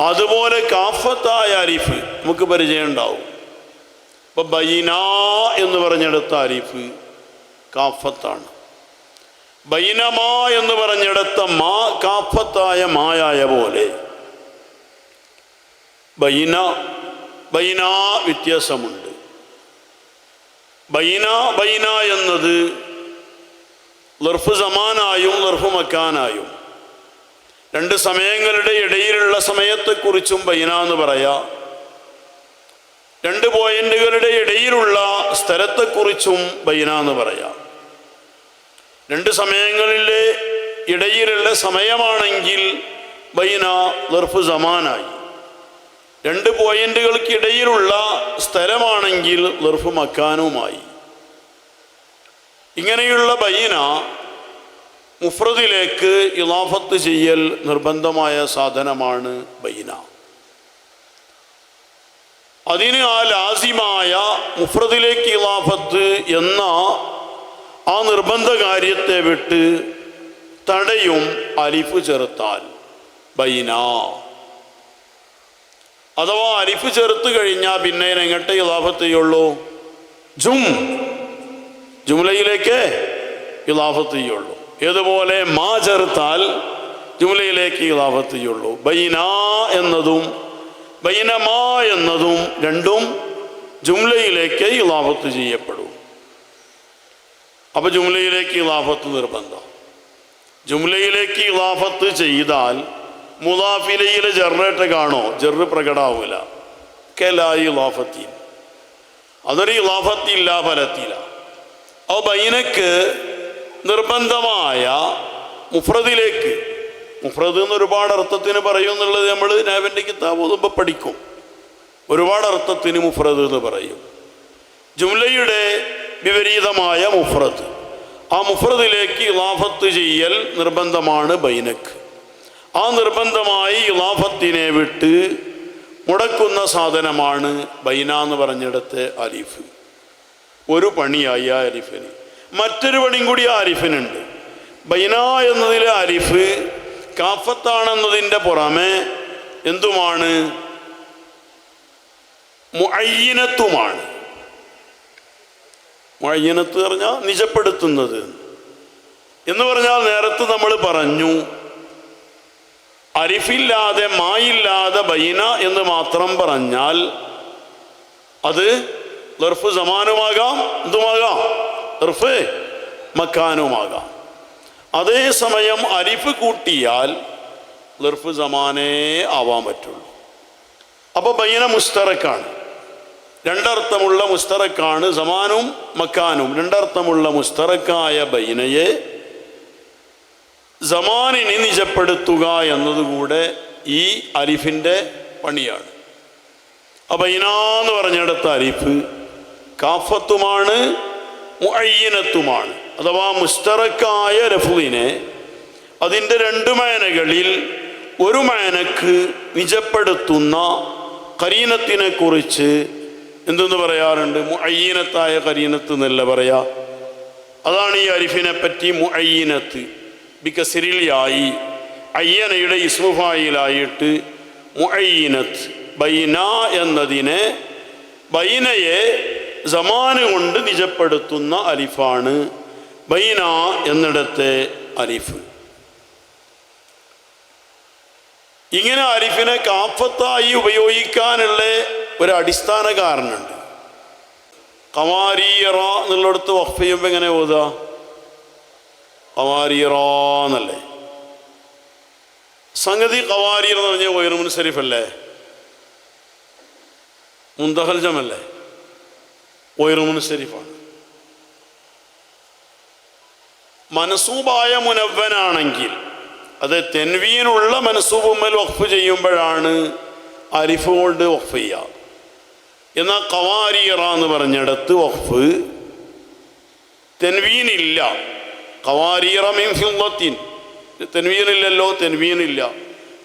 അതുപോലെ കാഫത്തായ അരിഫ് നമുക്ക് പരിചയം ഉണ്ടാവും. ഇപ്പൊ ബൈന എന്ന് പറഞ്ഞെടുത്ത അരിഫ് കാഫത്താണ്. ബൈനമാ എന്ന് പറഞ്ഞെടുത്ത മാ കാഫത്തായ മായായ പോലെ ബൈന ബൈന വ്യത്യാസമുണ്ട്. ബൈന ബൈന എന്നത് ലർഫ് സമാനായും ലർഫ് മക്കാനായും രണ്ട് സമയങ്ങളുടെ ഇടയിലുള്ള സമയത്തെക്കുറിച്ചും ബൈന എന്ന് പറയാം. രണ്ട് പോയിന്റുകളുടെ ഇടയിലുള്ള സ്ഥലത്തെക്കുറിച്ചും ബൈന എന്ന് പറയാം. രണ്ട് സമയങ്ങളിലെ ഇടയിലുള്ള സമയമാണെങ്കിൽ ബൈന ദർഫ് സമാനായി. രണ്ട് പോയിന്റുകൾക്കിടയിലുള്ള സ്ഥലമാണെങ്കിൽ ദർഫ് മക്കാനുമായി. ഇങ്ങനെയുള്ള ബൈന മുഫ്രദിലേക്ക് ഇലാഫത്ത് ചെയ്യൽ നിർബന്ധമായ സാധനമാണ് ബൈന. അതിന് ആ ലാസിമായ മുഫ്രദിലേക്ക് ഇലാഫത്ത് എന്ന ആ നിർബന്ധ കാര്യത്തെ വിട്ട് തടയും അലിഫ് ചേർത്താൽ ബൈന. അഥവാ അലിഫ് ചേർത്ത് കഴിഞ്ഞാൽ പിന്നെ എങ്ങട്ടെ ഇലാഫത്ത് ചെയ്യുള്ളൂ ജും. ജുംലയിലേക്ക് ഇലാഫത്ത് ചെയ്യുള്ളൂ ഏതുപോലെ മാ ചേർത്താൽ ജുംലയിലേക്ക് ഇതാവത്തിയുള്ളൂ ബൈന എന്നതും ബൈനമാ എന്നതും രണ്ടും ജുംലയിലേക്ക് ഇലാഫത്ത് ചെയ്യപ്പെടും. അപ്പൊ ജുംലയിലേക്ക് ഇലാഫത്ത് നിർബന്ധം. ജുംലയിലേക്ക് ഇലാഫത്ത് ചെയ്താൽ മുദാഫിലയിലെ ജെറിട്ട് കാണോ? ജെറ് പ്രകടാവൂല. കെലായി ഇലാഫത്തി അതൊരു ഇലാഫത്തില്ല ഫലത്തില്ല അപ്പൊ ബൈനക്ക് നിർബന്ധമായ മുഫ്രദിലേക്ക്. മുഫ്രദ് എന്ന് ഒരുപാട് അർത്ഥത്തിന് പറയും എന്നുള്ളത് നമ്മൾ നാവിന്റെ കിതാബ് പഠിക്കും. ഒരുപാട് അർത്ഥത്തിന് മുഫ്രദ് എന്ന് പറയും. ജുംലയുടെ വിപരീതമായ മുഫ്രദ്. ആ മുഫ്രദിലേക്ക് ഇലാഫത്ത് ചെയ്യൽ നിർബന്ധമാണ് ബൈനക്ക് ആ നിർബന്ധമായി ഇലാഫത്തിനെ വിട്ട് മുടക്കുന്ന സാധനമാണ് ബൈന എന്ന് പറഞ്ഞിടത്തെ അലിഫ്. ഒരു പണിയായി ആ അരിഫിന് മറ്റൊരു പണിയും കൂടി ആരിഫിനുണ്ട്. ബൈന എന്നതിലെ ആരിഫ് കാഫത്താണെന്നതിന്റെ പുറമെ എന്തുമാണ്? മുഅയ്യനത്തുമാണ്. മുഅയ്യിനത്ത് പറഞ്ഞാൽ നിജപ്പെടുത്തുന്നത്. എന്ന് പറഞ്ഞാൽ നേരത്തെ നമ്മൾ പറഞ്ഞു അരിഫില്ലാതെ മായില്ലാതെ ബൈന എന്ന് മാത്രം പറഞ്ഞാൽ അത് ലർഫ് സമാനമാകാം എന്തുമാകാം? ലർഫ് മക്കാനുമാകാം. അതേസമയം അരിഫ് കൂട്ടിയാൽ ലർഫ് സമാനേ ആവാൻ പറ്റുള്ളൂ. അപ്പോൾ ബൈന മുസ്തറക്കാണ്. രണ്ടർത്ഥമുള്ള മുസ്തറക്കാണ് സമാനും മക്കാനും. രണ്ടർത്ഥമുള്ള മുസ്തറക്കായ ബൈനയെ സമാനിനെ നിജപ്പെടുത്തുക എന്നതുകൂടെ ഈ അരിഫിന്റെ പണിയാണ്. അപ്പൊ ഇനാന്ന് പറഞ്ഞെടുത്ത അരിഫ് കാഫത്തുമാണ് മുഅയ്യനത്തുമാണ്. അഥവാ മുസ്തറക്കായ രഫുവിനെ അതിന്റെ രണ്ട് മേനകളിൽ ഒരു മേനക്ക് നിജപ്പെടുത്തുന്ന കരീനത്തിനെ കുറിച്ച് എന്തെന്ന് പറയാറുണ്ട്? മുഅയ്യനത്തായ കരീനത്ത് എന്നല്ല പറയാ. അതാണ് ഈ അരിഫിനെ പറ്റി മുഅയ്യനത്ത്. ബിക്കസിരിലായി അയ്യനയുടെ ഇസ്മുഫായിലായിട്ട് മുഅയ്യനത്ത് ബൈന എന്നതിനെ ബൈനയെ സമാന് കൊണ്ട് നിജപ്പെടുത്തുന്ന അലിഫാണ് ബൈന എന്നിടത്തെ അലിഫ്. ഇങ്ങനെ അലിഫിനെ കാഫത്തായി ഉപയോഗിക്കാനുള്ള ഒരു അടിസ്ഥാന കാരണമുണ്ട്. കമാരിയറ എന്നുള്ളിടത്ത് വഫ് ചെയ്യുമ്പോൾ എങ്ങനെ ഓതുക? കമാരിയറ എന്നല്ലേ? സംഗതി കവാരിയർ എന്ന് പറഞ്ഞാൽ ഒയർ മുൻസരിഫ് അല്ലേ മുന്തഹൽ ശരീഫാണ് മനസൂബായ മുനവനാണെങ്കിൽ അത് തെൻവീനുള്ള മനസൂബുമ്മൽ വഖഫ് ചെയ്യുമ്പോഴാണ് അരിഫ് കൊണ്ട് വഖഫ് ചെയ്യുക എന്നാൽ കവാരിയറ എന്ന് പറഞ്ഞിടത്ത് വഖഫ് തെൻവീനില്ല. കവാരിയറ മീൻ ഫില്ലത്തിൻ തെൻവീനില്ലല്ലോ തെൻവീനില്ല.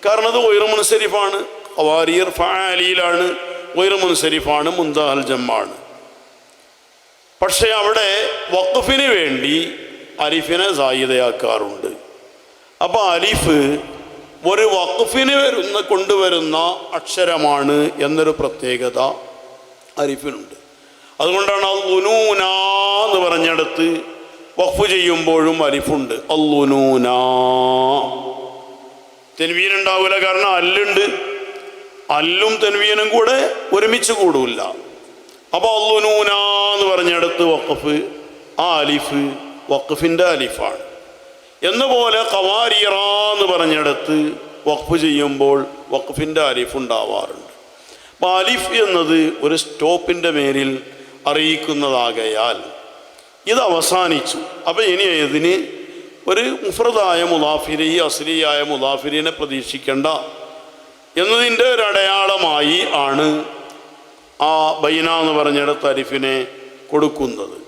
കാരണം അത് ഒയർ മുൻസരിഫാണ് കവാരിയർ ഫാലിയിലാണ്. ഒയർ മുൻസരിഫാണ് മുന്താൽ ജമ്മാണ്. പക്ഷേ അവിടെ വഖഫിന് വേണ്ടി അലിഫിനെ സായിതയാക്കാറുണ്ട്. അപ്പോൾ അലിഫ് ഒരു വഖഫിന് വരുന്ന കൊണ്ടുവരുന്ന അക്ഷരമാണ് എന്നൊരു പ്രത്യേകത അരിഫിനുണ്ട്. അതുകൊണ്ടാണ് അല്ലുനൂന എന്ന് പറഞ്ഞിടത്ത് വഖഫ് ചെയ്യുമ്പോഴും അരിഫുണ്ട്. അല്ലുനൂന തെൻവീനുണ്ടാവില്ല കാരണം അല്ലുണ്ട്. അല്ലും തെൻവീനും കൂടെ ഒരുമിച്ച് കൂടില്ല അപ്പോൾ അല്ലുനൂനാ പറഞ്ഞിടത്ത് വഖഫ് ആ അലിഫ് വഖഫിന്റെ അലിഫാണ്. എന്നുപോലെ കവാരിറ എന്ന് പറഞ്ഞിടത്ത് വഖഫ് ചെയ്യുമ്പോൾ വഖഫിന്റെ അലിഫ് ഉണ്ടാവാറുണ്ട്. അപ്പോൾ അലിഫ് എന്നത് ഒരു സ്റ്റോപ്പിന്റെ മേലിൽ അറിയിക്കുന്നതാകയാൽ ഇത് അവസാനിച്ചു. അപ്പോൾ ഇനി ഇതിന് ഒരു മുഫ്രദായ മുലാഫിരി അസ്ലിയായ മുലാഫിരിനെ പ്രതീക്ഷിക്കേണ്ട എന്നതിന്റെ ഒരു അടയാളമായി ആണ് ആ ബൈന എന്ന് പറഞ്ഞിടത്ത് അരിഫിനെ കൊടുക്കുന്നത്